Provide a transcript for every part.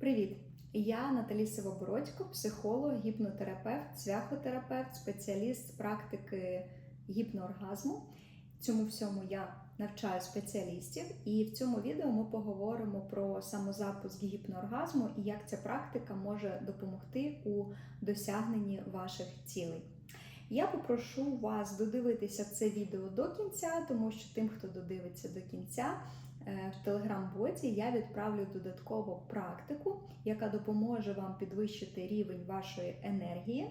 Привіт! Я Наталі Сивобородько, психолог, гіпнотерапевт, цвяхотерапевт, спеціаліст практики гіпнооргазму. Цьому всьому я навчаю спеціалістів, і в цьому відео ми поговоримо про самозапуск гіпнооргазму і як ця практика може допомогти у досягненні ваших цілей. Я попрошу вас додивитися це відео до кінця, тому що тим, хто додивиться до кінця, в телеграм-боті я відправлю додаткову практику, яка допоможе вам підвищити рівень вашої енергії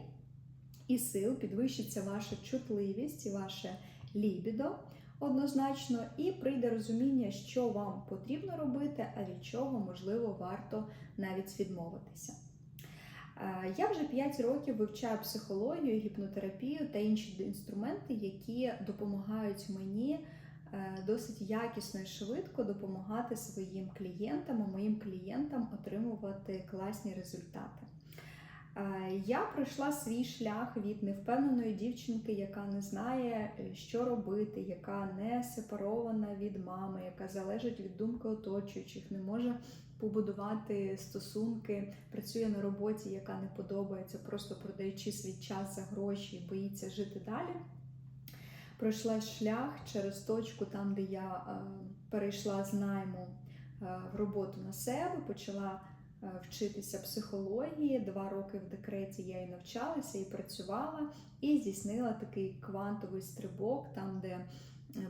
і сил, підвищиться ваша чутливість і ваше лібідо однозначно, і прийде розуміння, що вам потрібно робити, а від чого можливо варто навіть відмовитися. Е, Я вже 5 років вивчаю психологію, гіпнотерапію та інші інструменти, які допомагають мені е, досить якісно і швидко допомагати своїм клієнтам, а моїм клієнтам отримувати класні результати. Е, Я пройшла свій шлях від невпевненої дівчинки, яка не знає, е, що робити, яка не сепарована від мами, яка залежить від думки оточуючих, не може побудувати стосунки, працює на роботі, яка не подобається, просто продаючи свій час за гроші боїться жити далі. Пройшла шлях через точку, там, де я е, перейшла з найму е, в роботу на себе, почала е, вчитися психології. Два роки в декреті я і навчалася, і працювала, і здійснила такий квантовий стрибок, там, де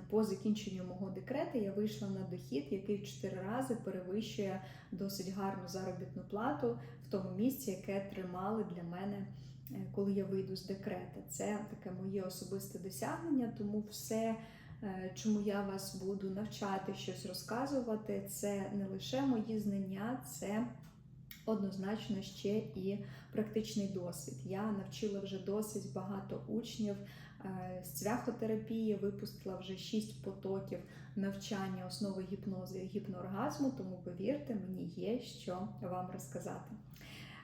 по закінченню мого декрету я вийшла на дохід, який в чотири рази перевищує досить гарну заробітну плату в тому місці, яке тримали для мене, коли я вийду з декрету. Це таке моє особисте досягнення, тому все. е, Чому я вас буду навчати щось розказувати, це не лише мої знання, це однозначно ще і практичний досвід. Я навчила вже досить багато учнів е, з цвяхотерапії, випустила вже 6 потоків навчання основи гіпнозу і гіпнооргазму, тому повірте, мені є що вам розказати.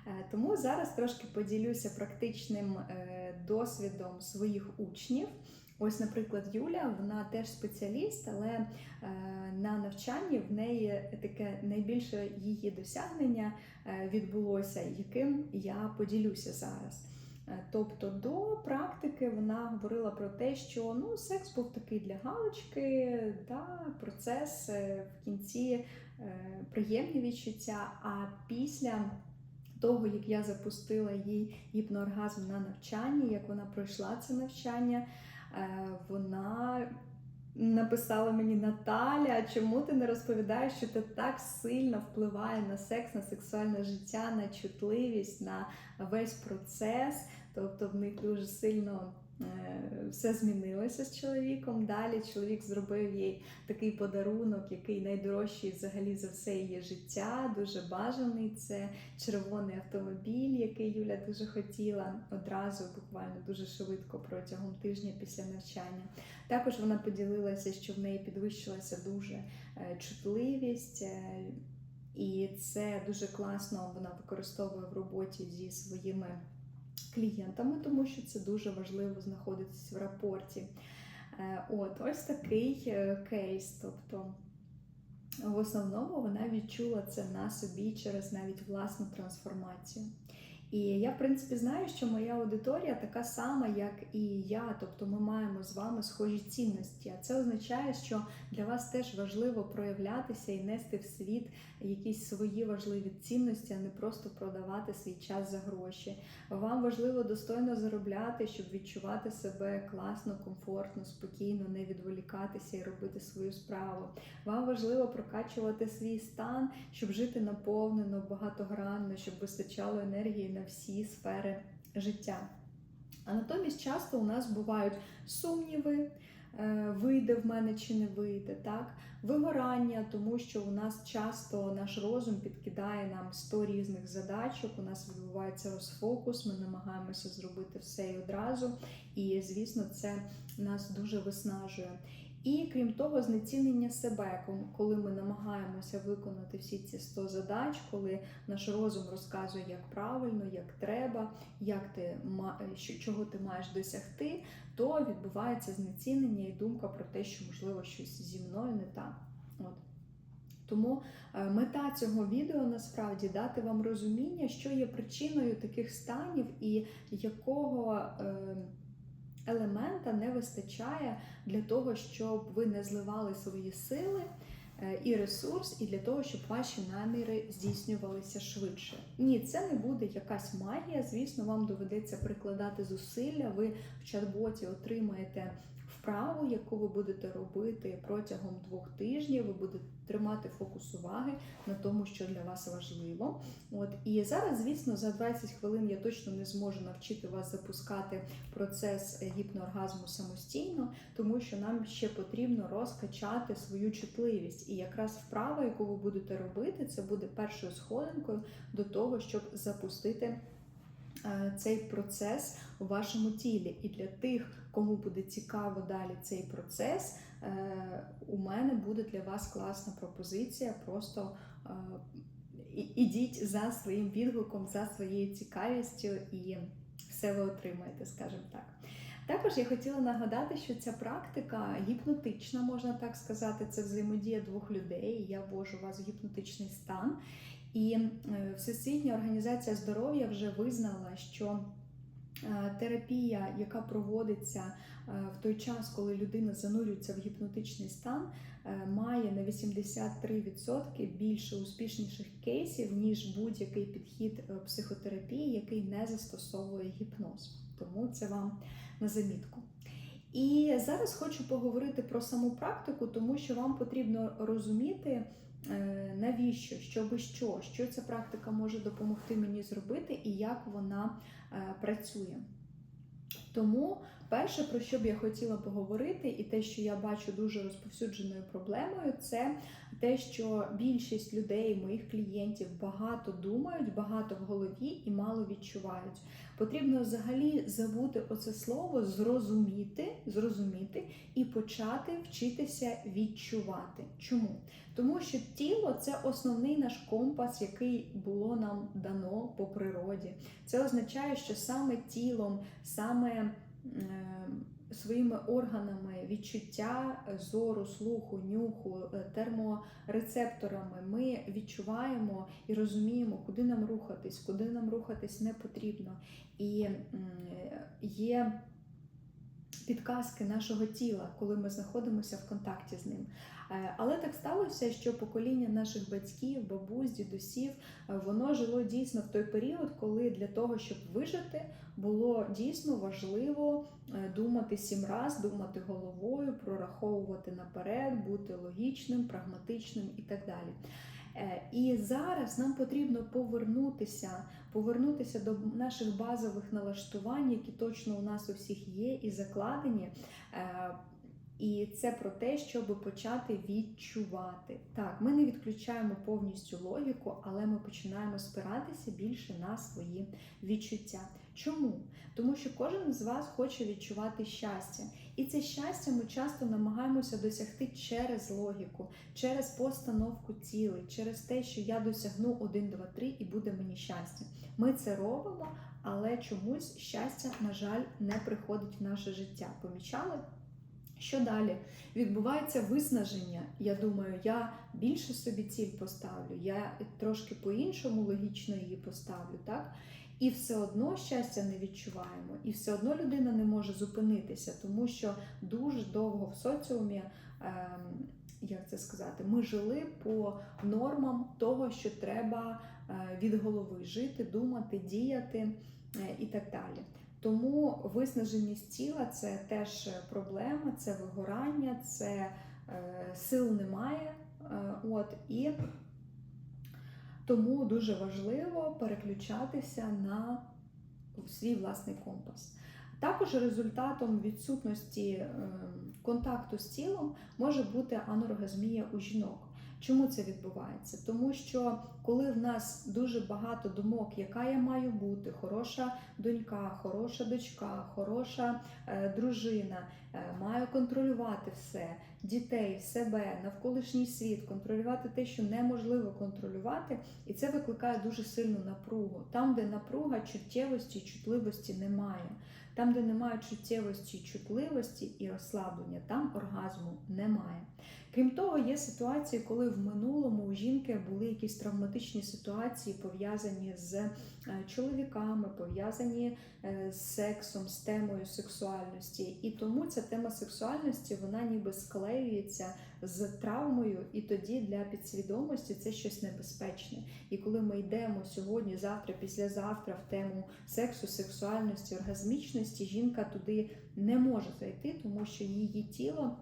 Е, Тому зараз трошки поділюся практичним е, досвідом своїх учнів. Ось, наприклад, Юля, вона теж спеціаліст, але е, на навчанні в неї таке найбільше її досягнення відбулося, яким я поділюся зараз. Тобто до практики вона говорила про те, що ну, секс був такий для галочки, да, процес в кінці приємні відчуття. А після того, як я запустила їй гіпнооргазм на навчанні, як вона пройшла це навчання, е, вона написала мені Наталя, чому ти не розповідаєш, що це так сильно впливає на секс, на сексуальне життя, на чутливість, на весь процес. Тобто в них дуже сильно все змінилося з чоловіком. Далі чоловік зробив їй такий подарунок, який найдорожчий взагалі за все її життя, дуже бажаний. Це червоний автомобіль, який Юля дуже хотіла одразу, буквально дуже швидко протягом тижня після навчання. Також вона поділилася, що в неї підвищилася дуже е, чутливість. е, І це дуже класно вона використовує в роботі зі своїми клієнтами, тому що це дуже важливо знаходитися в рапорті. Е, От ось такий е, кейс. Тобто, в основному вона відчула це на собі через навіть власну трансформацію. І я, в принципі, знаю, що моя аудиторія така сама, як і я. Тобто ми маємо з вами схожі цінності. А це означає, що для вас теж важливо проявлятися і нести в світ якісь свої важливі цінності, а не просто продавати свій час за гроші. Вам важливо достойно заробляти, щоб відчувати себе класно, комфортно, спокійно, не відволікатися і робити свою справу. Вам важливо прокачувати свій стан, щоб жити наповнено, багатогранно, щоб вистачало енергії на всі сфери життя. А натомість часто у нас бувають сумніви, е, вийде в мене чи не вийде, так? вигорання, тому що у нас часто наш розум підкидає нам 100 різних задачок, у нас відбувається розфокус, ми намагаємося зробити все і одразу. І, звісно, це нас дуже виснажує. І крім того, знецінення себе, коли ми намагаємося виконати всі ці 100 задач, коли наш розум розказує, як правильно, як треба, як ти що, чого ти маєш досягти, то відбувається знецінення і думка про те, що можливо щось зі мною не так. От. Тому е, мета цього відео насправді дати вам розуміння, що є причиною таких станів і якого е, елемента не вистачає для того, щоб ви не зливали свої сили е, і ресурс, і для того, щоб ваші наміри здійснювалися швидше. Ні, це не буде якась магія. Звісно, вам доведеться прикладати зусилля. Ви в чат-боті отримаєте вправу, яку ви будете робити протягом двох тижнів. Ви будете тримати фокус уваги на тому, що для вас важливо. От і зараз, звісно, за 20 хвилин я точно не зможу навчити вас запускати процес гіпнооргазму самостійно, тому що нам ще потрібно розкачати свою чутливість. І якраз вправа, яку ви будете робити, це буде першою сходинкою до того, щоб запустити. Е, Цей процес у вашому тілі, і для тих, кому буде цікаво далі цей процес, е, у мене буде для вас класна пропозиція. Просто е, ідіть за своїм відгуком, за своєю цікавістю, і все ви отримаєте, скажімо так. Також я хотіла нагадати, що ця практика гіпнотична, можна так сказати, це взаємодія двох людей. Я ввожу вас в гіпнотичний стан. І е, Всесвітня організація здоров'я вже визнала, що е, терапія, яка проводиться е, в той час, коли людина занурюється в гіпнотичний стан, має на 83% більше успішніших кейсів, ніж будь-який підхід психотерапії, який не застосовує гіпноз. Тому це вам на замітку. І зараз хочу поговорити про саму практику, тому що вам потрібно розуміти, навіщо, щоби що, що ця практика може допомогти мені зробити і як вона е, працює. Тому перше, про що б я хотіла поговорити, і те, що я бачу дуже розповсюдженою проблемою, це те, що більшість людей, моїх клієнтів, багато думають, багато в голові і мало відчувають. Потрібно взагалі забути оце слово, зрозуміти, зрозуміти і почати вчитися відчувати. Чому? Тому що тіло це основний наш компас, який було нам дано по природі. Це означає, що саме тілом, саме своїми органами відчуття зору, слуху, нюху, е, терморецепторами ми відчуваємо і розуміємо, куди нам рухатись, куди нам рухатись не потрібно. І є підказки нашого тіла, коли ми знаходимося в контакті з ним. Е, Але так сталося, що покоління наших батьків, бабусь, дідусів, е, воно жило дійсно в той період, коли для того, щоб вижити, було дійсно важливо е, думати сім раз, думати головою, прораховувати наперед, бути логічним, прагматичним і так далі. І зараз нам потрібно повернутися, повернутися до наших базових налаштувань, які точно у нас у всіх є і закладені. І це про те, щоб почати відчувати. Так, ми не відключаємо повністю логіку, але ми починаємо спиратися більше на свої відчуття. Чому? Тому що кожен з вас хоче відчувати щастя. І це щастя ми часто намагаємося досягти через логіку, через постановку цілей, через те, що я досягну 1, 2, 3 і буде мені щастя. Ми це робимо, але чомусь щастя, на жаль, не приходить в наше життя. Помічали? Що далі? Відбувається виснаження. Я думаю, я більше собі ціль поставлю, я трошки по-іншому логічно її поставлю, так? І все одно щастя не відчуваємо, і все одно людина не може зупинитися, тому що дуже довго в соціумі, ем, як це сказати, ми жили по нормам того, що треба е, від голови жити, думати, діяти е, і так далі. Тому виснаженість тіла це теж проблема, це вигорання, це е, сил немає. Е, от, і тому дуже важливо переключатися на свій власний компас. Також результатом відсутності е, контакту з тілом може бути аноргазмія у жінок. Чому це відбувається? Тому що коли в нас дуже багато думок, яка я маю бути, хороша донька, хороша дочка, хороша е, дружина, маю контролювати все, дітей, себе, навколишній світ, контролювати те, що неможливо контролювати, і це викликає дуже сильну напругу. Там, де напруга чуттєвості, чутливості немає. Там, де немає чуттєвості, чутливості і розслаблення, там оргазму немає. Крім того, є ситуації, коли в минулому у жінки були якісь травматичні ситуації, пов'язані з е, чоловіками, пов'язані е, з сексом, з темою сексуальності. І тому ця тема сексуальності вона ніби склеюється з травмою, і тоді для підсвідомості це щось небезпечне. І коли ми йдемо сьогодні, завтра, післязавтра в тему сексу, сексуальності, оргазмічності, жінка туди не може зайти, тому що її тіло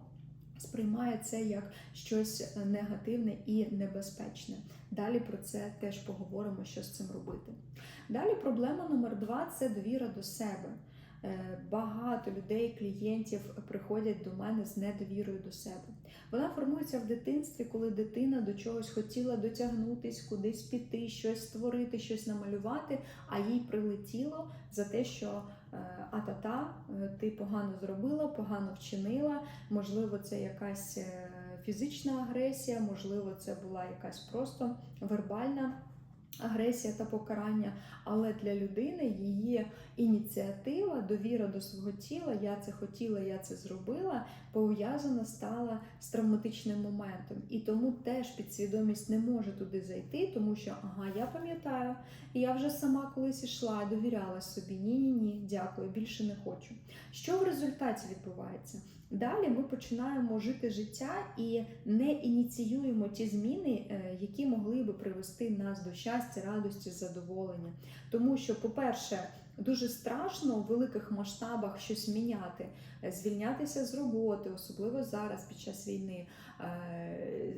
сприймає це як щось негативне і небезпечне. Далі про це теж поговоримо, що з цим робити. Далі проблема номер два це довіра до себе. Е, Багато людей, клієнтів приходять до мене з недовірою до себе. Вона формується в дитинстві, коли дитина до чогось хотіла дотягнутись, кудись піти, щось створити, щось намалювати, а їй прилетіло за те, що е, а-та-та, е, ти погано зробила, погано вчинила. Можливо, це якась е, фізична агресія, можливо, це була якась просто вербальна агресія та покарання. Але для людини її ініціатива, довіра до свого тіла, я це хотіла, я це зробила, пов'язана стала з травматичним моментом. І тому теж підсвідомість не може туди зайти, тому що ага, я пам'ятаю, я вже сама колись ішла, довіряла собі. Ні, ні, ні, дякую, більше не хочу. Що в результаті відбувається? Далі ми починаємо жити життя і не ініціюємо ті зміни, е, які могли би привести нас до щастя, радості, задоволення. Тому що, по-перше, дуже страшно у великих масштабах щось міняти, е, звільнятися з роботи, особливо зараз під час війни, е,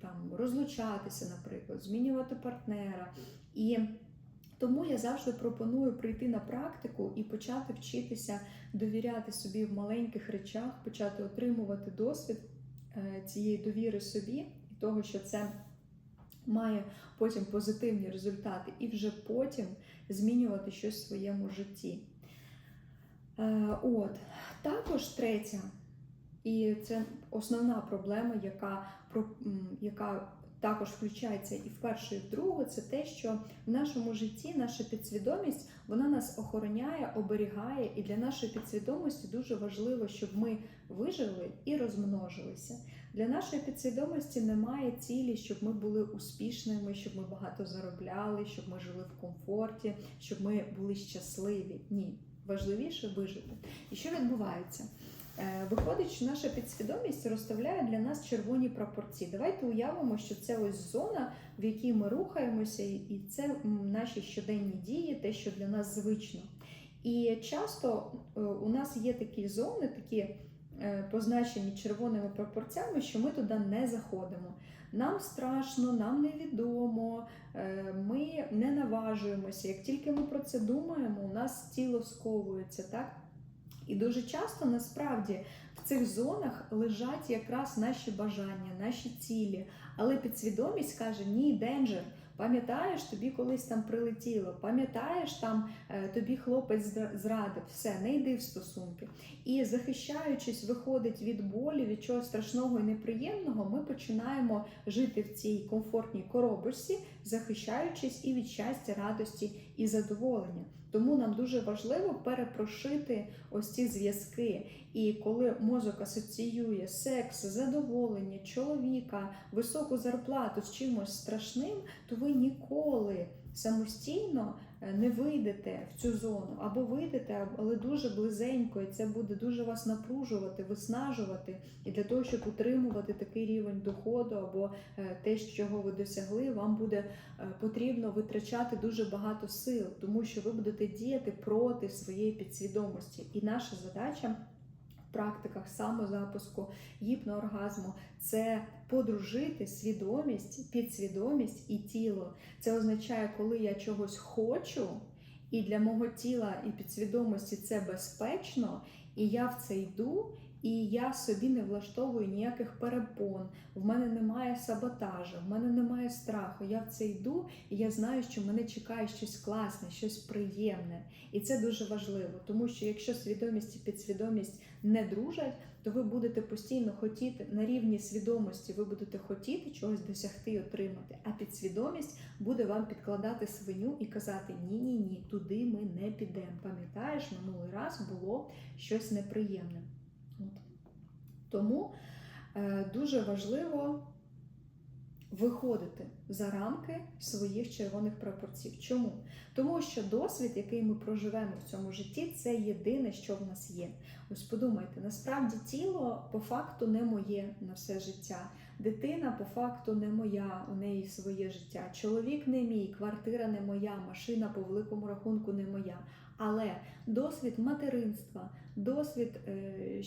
там розлучатися, наприклад, змінювати партнера. І тому я завжди пропоную прийти на практику і почати вчитися довіряти собі в маленьких речах, почати отримувати досвід е, цієї довіри собі і того, що це має потім позитивні результати, і вже потім змінювати щось в своєму житті. Е, От також третя, і це основна проблема, яка, яка також включається і в першу, і в другу, це те, що в нашому житті наша підсвідомість вона нас охороняє, оберігає, і для нашої підсвідомості дуже важливо, щоб ми вижили і розмножилися. Для нашої підсвідомості немає цілі, щоб ми були успішними, щоб ми багато заробляли, щоб ми жили в комфорті, щоб ми були щасливі. Ні, важливіше вижити. І що відбувається? Е, Виходить, що наша підсвідомість розставляє для нас червоні прапорці. Давайте уявимо, що це ось зона, в якій ми рухаємося, і це наші щоденні дії, те, що для нас звично. І часто е, у нас є такі зони, такі е, позначені червоними прапорцями, що ми туди не заходимо. Нам страшно, нам невідомо, ми не наважуємося. Як тільки ми про це думаємо, у нас тіло сковується, так? І дуже часто насправді в цих зонах лежать якраз наші бажання, наші цілі. Але підсвідомість каже: ні, денджер. Пам'ятаєш, тобі колись там прилетіло, пам'ятаєш, там е, тобі хлопець зра- зрадив, все, не йди в стосунки. І захищаючись, виходить від болі, від чогось страшного і неприємного, ми починаємо жити в цій комфортній коробочці, захищаючись і від щастя, радості і задоволення. Тому нам дуже важливо перепрошити ось ці зв'язки. І коли мозок асоціює секс, задоволення, чоловіка, високу зарплату з чимось страшним, то ви ніколи самостійно не вийдете в цю зону, або вийдете, але дуже близенько, і це буде дуже вас напружувати, виснажувати. І для того, щоб утримувати такий рівень доходу або е, те, чого ви досягли, вам буде е, потрібно витрачати дуже багато сил, тому що ви будете діяти проти своєї підсвідомості. І наша задача практиках самозапуску, гіпнооргазму це подружити свідомість, підсвідомість і тіло. Це означає, коли я чогось хочу, і для мого тіла і підсвідомості це безпечно, і я в це йду. і я собі не влаштовую ніяких перепон. В мене немає саботажу, в мене немає страху. Я в це йду, і я знаю, що мене чекає щось класне, щось приємне. І це дуже важливо, тому що якщо свідомість і підсвідомість не дружать, то ви будете постійно хотіти на рівні свідомості, ви будете хотіти чогось досягти і отримати. А підсвідомість буде вам підкладати свиню і казати: Ні, ні, ні, туди ми не підемо. Пам'ятаєш, минулий раз було щось неприємне. От. Тому е, дуже важливо виходити за рамки своїх червоних прапорців. Чому? Тому що досвід, який ми проживемо в цьому житті, це єдине, що в нас є. Ось подумайте, насправді тіло по факту не моє на все життя. Дитина по факту не моя, у неї своє життя. Чоловік не мій, квартира не моя, машина по великому рахунку не моя. Але досвід материнства, досвід е,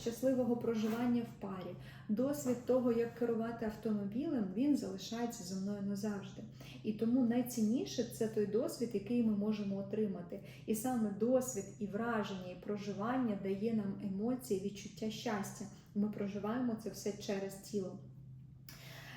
щасливого проживання в парі, досвід того, як керувати автомобілем, він залишається зі мною назавжди. І тому найцінніше це той досвід, який ми можемо отримати. І саме досвід і враження, і проживання дає нам емоції, відчуття щастя. Ми проживаємо це все через тіло.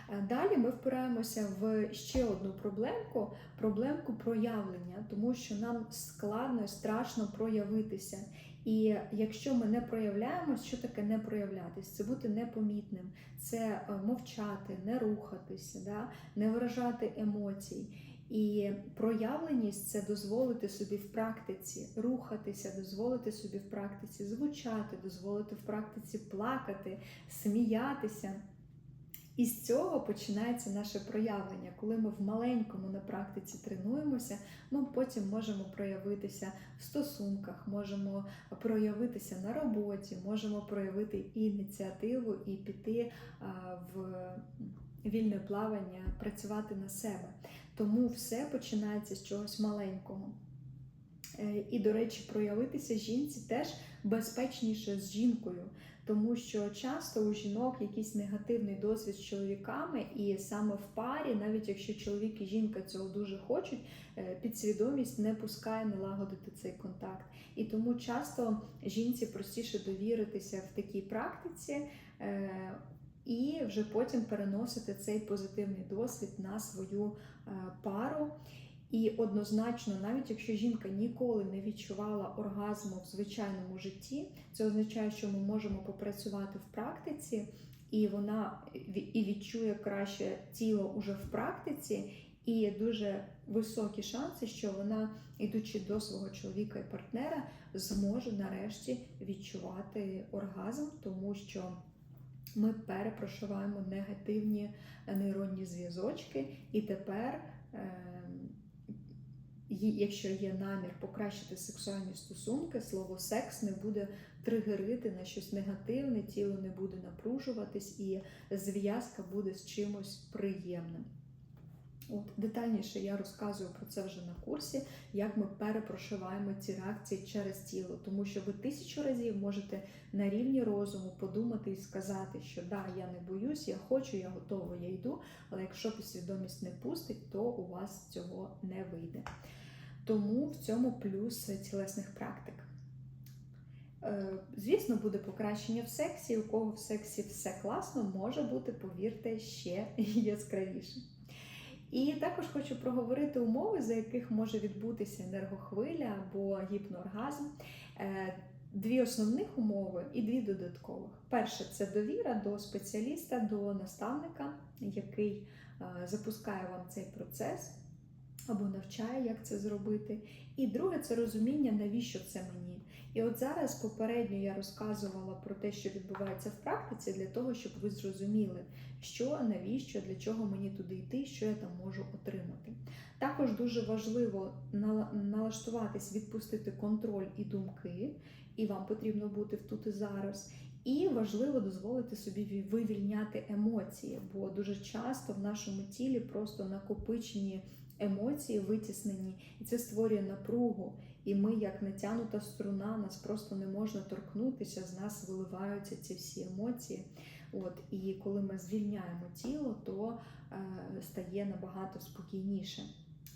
Е, Далі ми впираємося в ще одну проблемку проблемку проявлення, тому що нам складно і страшно проявитися. І якщо ми не проявляємось, що таке не проявлятись? Це бути непомітним, це е, мовчати, не рухатися, да? не виражати емоцій. І проявленість це дозволити собі в практиці рухатися, дозволити собі в практиці звучати, дозволити в практиці плакати, сміятися. І з цього починається наше проявлення. Коли ми в маленькому на практиці тренуємося, ми потім можемо проявитися в стосунках, можемо проявитися на роботі, можемо проявити ініціативу і піти в вільне плавання, працювати на себе. Тому все починається з чогось маленького. Е, І, до речі, проявитися жінці теж безпечніше з жінкою, тому що часто у жінок якийсь негативний досвід з чоловіками, і саме в парі, навіть якщо чоловік і жінка цього дуже хочуть, е, підсвідомість не пускає налагодити цей контакт. І тому часто жінці простіше довіритися в такій практиці. е, І вже потім переносити цей позитивний досвід на свою е, пару. І однозначно, навіть якщо жінка ніколи не відчувала оргазму в звичайному житті, це означає, що ми можемо попрацювати в практиці, і вона і відчує краще тіло уже в практиці, і дуже високі шанси, що вона, ідучи до свого чоловіка і партнера, зможе нарешті відчувати оргазм, тому що ми перепрошиваємо негативні нейронні зв'язочки, і тепер. Якщо є намір покращити сексуальні стосунки, слово секс не буде тригерити на щось негативне, тіло не буде напружуватись, і зв'язка буде з чимось приємним. От детальніше я розказую про це вже на курсі, як ми перепрошиваємо ці реакції через тіло, тому що ви тисячу разів можете на рівні розуму подумати і сказати, що да, я не боюсь, я хочу, я готова, я йду. Але якщо підсвідомість не пустить, то у вас цього не вийде. Тому в цьому плюс тілесних практик. Е, Звісно, буде покращення в сексі. У кого в сексі все класно, може бути, повірте, ще яскравіше. І також хочу проговорити умови, за яких може відбутися енергохвиля або гіпнооргазм. Е, Дві основних умови і дві додаткових. Перше це довіра до спеціаліста, до наставника, який е, запускає вам цей процес або навчає, як це зробити. І друге це розуміння, навіщо це мені. І от зараз попередньо я розказувала про те, що відбувається в практиці, для того, щоб ви зрозуміли, що, навіщо, для чого мені туди йти, що я там можу отримати. Також дуже важливо нала- налаштуватись, відпустити контроль і думки, і вам потрібно бути тут і зараз. І важливо дозволити собі вивільняти емоції, бо дуже часто в нашому тілі просто накопичені емоції витіснені, і це створює напругу. І ми, як натягнута струна, нас просто не можна торкнутися, з нас виливаються ці всі емоції. От, і коли ми звільняємо тіло, то е, стає набагато спокійніше.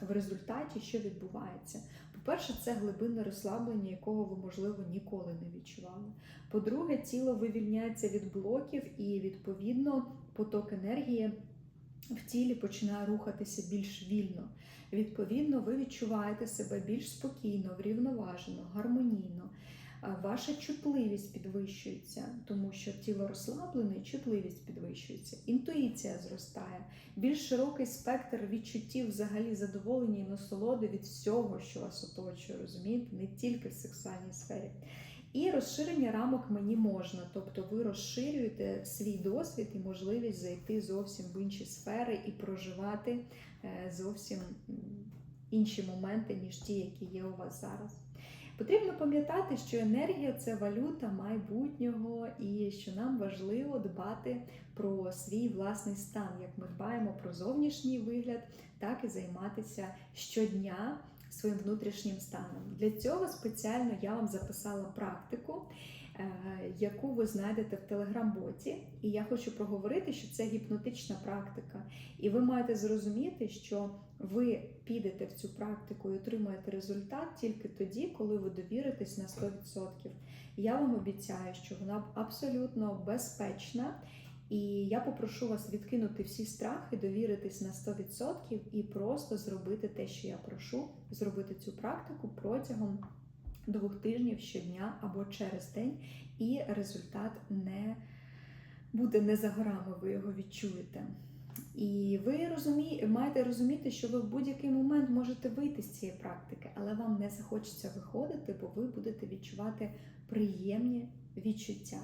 В результаті що відбувається? По-перше, це глибинне розслаблення, якого ви, можливо, ніколи не відчували. По-друге, тіло вивільняється від блоків і, відповідно, поток енергії в тілі починає рухатися більш вільно. Відповідно, ви відчуваєте себе більш спокійно, врівноважено, гармонійно. Ваша чутливість підвищується, тому що тіло розслаблене, чутливість підвищується, інтуїція зростає, більш широкий спектр відчуттів, взагалі задоволення і насолоди від всього, що вас оточує, розумієте, не тільки в сексуальній сфері. І розширення рамок мені можна, тобто ви розширюєте свій досвід і можливість зайти зовсім в інші сфери і проживати е, зовсім інші моменти, ніж ті, які є у вас зараз. Потрібно пам'ятати, що енергія це валюта майбутнього, і що нам важливо дбати про свій власний стан, як ми дбаємо про зовнішній вигляд, так і займатися щодня своїм внутрішнім станом. Для цього спеціально я вам записала практику, е, яку ви знайдете в телеграм-боті. І я хочу проговорити, що це гіпнотична практика. І ви маєте зрозуміти, що ви підете в цю практику і отримаєте результат тільки тоді, коли ви довіритесь на 100%. Я вам обіцяю, що вона абсолютно безпечна. І я попрошу вас відкинути всі страхи, довіритись на 100% і просто зробити те, що я прошу, зробити цю практику протягом двох тижнів щодня або через день, і результат не буде не за горами, ви його відчуєте. І ви розумі... маєте розуміти, що ви в будь-який момент можете вийти з цієї практики, але вам не захочеться виходити, бо ви будете відчувати приємні відчуття.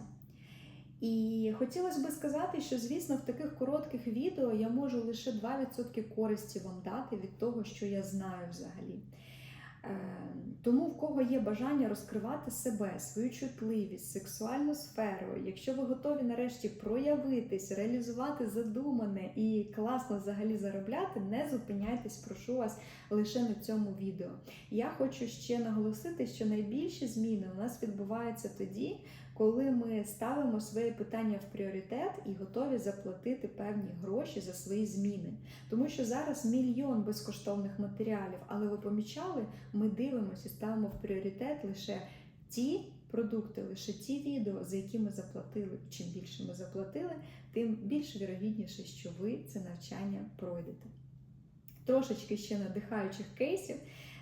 І хотілося би сказати, що, звісно, в таких коротких відео я можу лише 2% користі вам дати від того, що я знаю взагалі. Е, Тому в кого є бажання розкривати себе, свою чутливість, сексуальну сферу, якщо ви готові нарешті проявитись, реалізувати задумане і класно взагалі заробляти, не зупиняйтесь, прошу вас лише на цьому відео. Я хочу ще наголосити, що найбільші зміни у нас відбуваються тоді, коли ми ставимо своє питання в пріоритет і готові заплатити певні гроші за свої зміни. Тому що зараз мільйон безкоштовних матеріалів, але ви помічали, ми дивимося і ставимо в пріоритет лише ті продукти, лише ті відео, за які ми заплатили. Чим більше ми заплатили, тим більш вірогідніше, що ви це навчання пройдете. Трошечки ще надихаючих кейсів.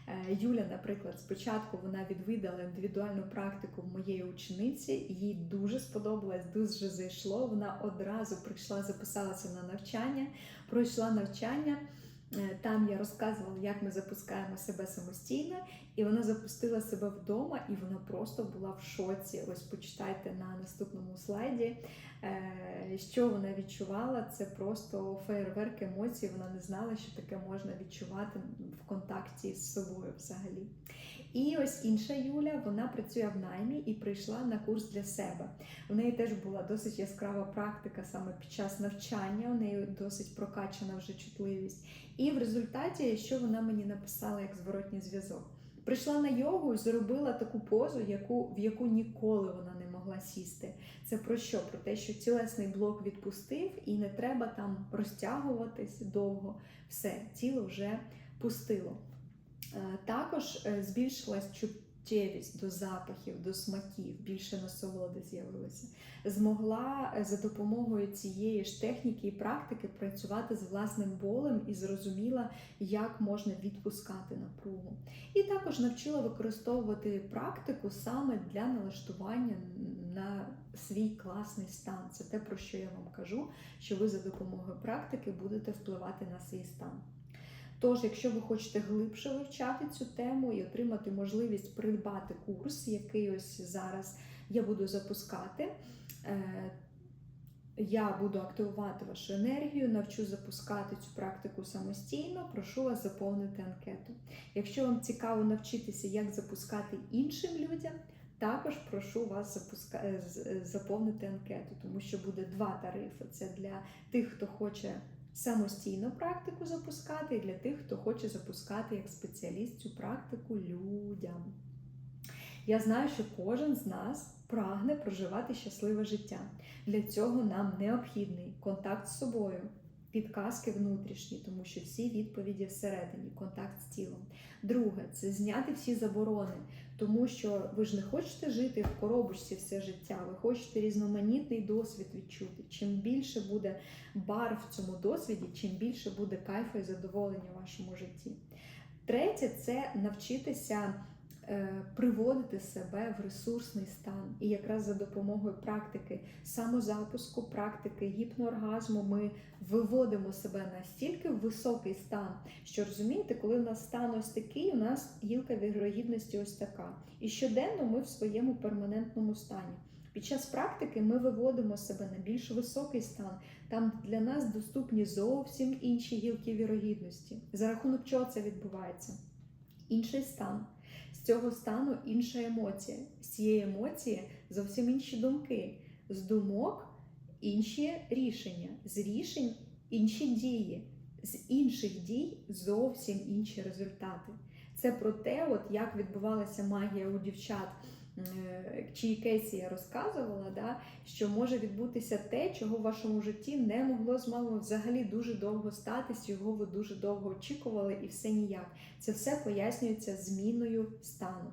Е, Юля, наприклад, спочатку вона відвідала індивідуальну практику в моєї учениці. Їй дуже сподобалось, дуже зайшло. Вона одразу прийшла, записалася на навчання, пройшла навчання. Е, Там я розказувала, як ми запускаємо себе самостійно, і вона запустила себе вдома, і вона просто була в шоці. Ось почитайте на наступному слайді, е, що вона відчувала. Це просто феєрверк емоцій. Вона не знала, що таке можна відчувати в контакті з собою взагалі. І ось інша Юля, вона працює в наймі і прийшла на курс для себе. В неї теж була досить яскрава практика саме під час навчання. У неї досить прокачана вже чутливість. І в результаті, що вона мені написала як зворотній зв'язок. Прийшла на йогу і зробила таку позу, яку, в яку ніколи вона не могла сісти. Це про що? Про те, що тілесний блок відпустив, і не треба там розтягуватись довго. Все, тіло вже пустило. Е, Також е, збільшилась чуттєвість до запахів, до смаків, більше насолоди з'явилося. Змогла е, за допомогою цієї ж техніки і практики працювати з власним болем і зрозуміла, як можна відпускати напругу. І також навчила використовувати практику саме для налаштування на свій класний стан. Це те, про що я вам кажу, що ви за допомогою практики будете впливати на свій стан. Тож, якщо ви хочете глибше вивчати цю тему і отримати можливість придбати курс, який ось зараз я буду запускати, е, я буду активувати вашу енергію, навчу запускати цю практику самостійно. Прошу вас заповнити анкету. Якщо вам цікаво навчитися, як запускати іншим людям, також прошу вас запуска... заповнити анкету, тому що буде два тарифи: це для тих, хто хоче самостійно практику запускати, і для тих, хто хоче запускати як спеціаліст цю практику людям. Я знаю, що кожен з нас прагне проживати щасливе життя. Для цього нам необхідний контакт з собою, підказки внутрішні, тому що всі відповіді всередині, контакт з тілом. Друге це зняти всі заборони, тому що ви ж не хочете жити в коробочці все життя, ви хочете різноманітний досвід відчути. Чим більше буде бар в цьому досвіді, чим більше буде кайфу і задоволення в вашому житті. Третє це навчитися приводити себе в ресурсний стан. І якраз за допомогою практики самозапуску, практики гіпнооргазму ми виводимо себе настільки в високий стан, що розумієте, коли в нас стан ось такий, у нас гілка вірогідності ось така. І щоденно ми в своєму перманентному стані. Під час практики ми виводимо себе на більш високий стан, там для нас доступні зовсім інші гілки вірогідності. За рахунок чого це відбувається? Інший стан. З цього стану інша емоція. З цієї емоції зовсім інші думки. З думок інші рішення, з рішень інші дії, з інших дій зовсім інші результати. Це про те, от як відбувалася магія у дівчат, чиї кейси я розказувала, да, що може відбутися те, чого в вашому житті не могло з вами взагалі дуже довго статись, його ви дуже довго очікували, і все ніяк. Це все пояснюється зміною стану.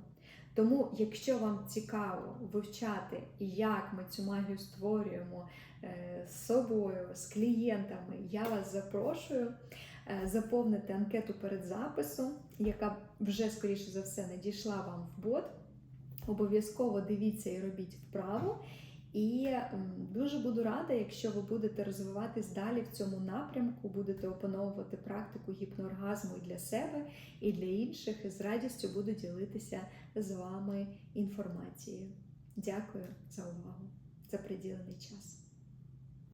Тому, якщо вам цікаво вивчати, як ми цю магію створюємо е, з собою, з клієнтами, я вас запрошую е, заповнити анкету перед записом, яка вже, скоріше за все, надійшла вам в бот. Обов'язково дивіться і робіть вправу. І дуже буду рада, якщо ви будете розвиватись далі в цьому напрямку, будете опановувати практику гіпнооргазму і для себе, і для інших. І з радістю буду ділитися з вами інформацією. Дякую за увагу, за приділений час.